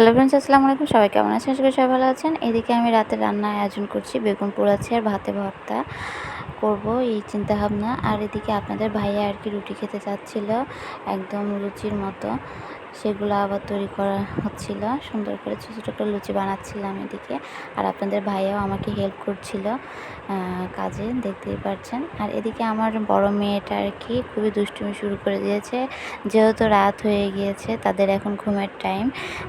Hello friends আসসালামু আলাইকুম। সবাই কেমন আছেন? আশা সবাই ভালো আছেন। এদিকে আমি রাতে রান্নার আয়োজন করছি বেগুন পোড়াচ্ছি আর ভাতে ভর্তা। করব এই চিন্তা ভাবনা আর এদিকে আপনাদের ভাইয়া আর কি রুটি খেতে চাচ্ছিল, একদম লুচির মতো। সেগুলো আবার তৈরি করা হচ্ছিল। সুন্দর করে ছোটো ছোটো করে লুচি বানাচ্ছিলাম এদিকে। আর আপনাদের ভাইয়াও আমাকে হেল্প করছিল কাজে, দেখতেই পাচ্ছেন আর এদিকে আমার বড় মেয়েটা আর কি খুবই দুষ্টুমি শুরু করে দিয়েছে। যেহেতু রাত হয়ে গিয়েছে, তাদের এখন ঘুমের টাইম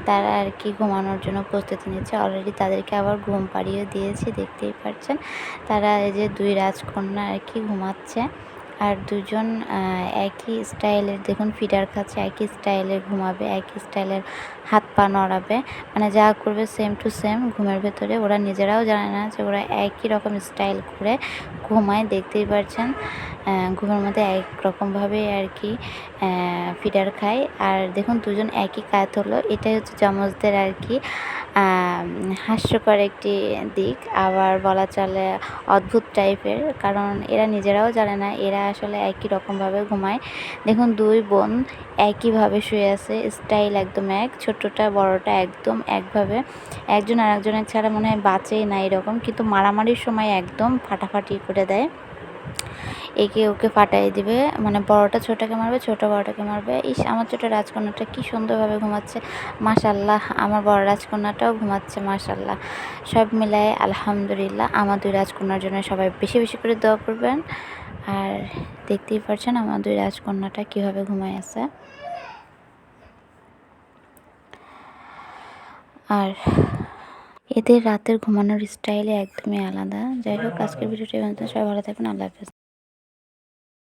তারা আর কি ঘুমানোর জন্য প্রস্তুতি নিচ্ছে। অলরেডি তাদেরকে আবার ঘুম পাড়িয়ে দিয়েছি, দেখতেই পাচ্ছেন তারা এই যে দুই রাজকন্যা আর কি ঘুমাচ্ছে। আর দুজন একই স্টাইলের, দেখুন ফিডার খাচ্ছে, একই স্টাইলের ঘুমাবে, একই স্টাইলের হাত পা নড়াবে মানে যা করবে সেম টু সেম ঘুমের ভেতরে। ওরা নিজেরাও জানে না যে ওরা একই রকম স্টাইল করে ঘুমায়, দেখতেই পারছেন ঘুমের মধ্যে একরকমভাবে আর কি ফিডার খায়। আর দেখুন দুজন একই কাত হলো, এটাই হচ্ছে যমজদের আর কি হাস্যকর একটি দিক। আবার বলা চলে অদ্ভুত টাইপের, কারণ এরা নিজেরাও জানে না, এরা আসলে একই রকমভাবে ঘুমায়। দেখুন, দুই বোন একইভাবে শুয়ে আছে, স্টাইল একদম এক, ছোট্টটা, বড়টা একদম একভাবে। একজন আরেকজনের ছাড়া মনে হয় বাঁচেই না এরকম, কিন্তু মারামারির সময় একদম ফাটাফাটি করে দেয়। একে ওকে ফাটাই দিবে। মানে বড়টা ছোটকে মারবে, ছোট বড়টাকে মারবে। ইস, আমার ছোট রাজকন্যাটা কি সুন্দরভাবে ঘুমাচ্ছে। মাশাল্লাহ আমার বড় রাজকন্যাটাও ঘুমাচ্ছে মাশাল্লাহ সব মিলায় আলহামদুলিল্লাহ, আমার দুই রাজকন্যার জন্য সবাই বেশি বেশি করে দোয়া করবেন। আর দেখতেই পারছেন আমার দুই রাজকন্যাটা কীভাবে ঘুমায় আছে। আর এদের রাতের ঘুমানোর স্টাইলে একদমই আলাদা। যাই হোক, আজকের ভিডিওটি সবাই ভালো থাকবেন। আল্লাহ হাফেজ।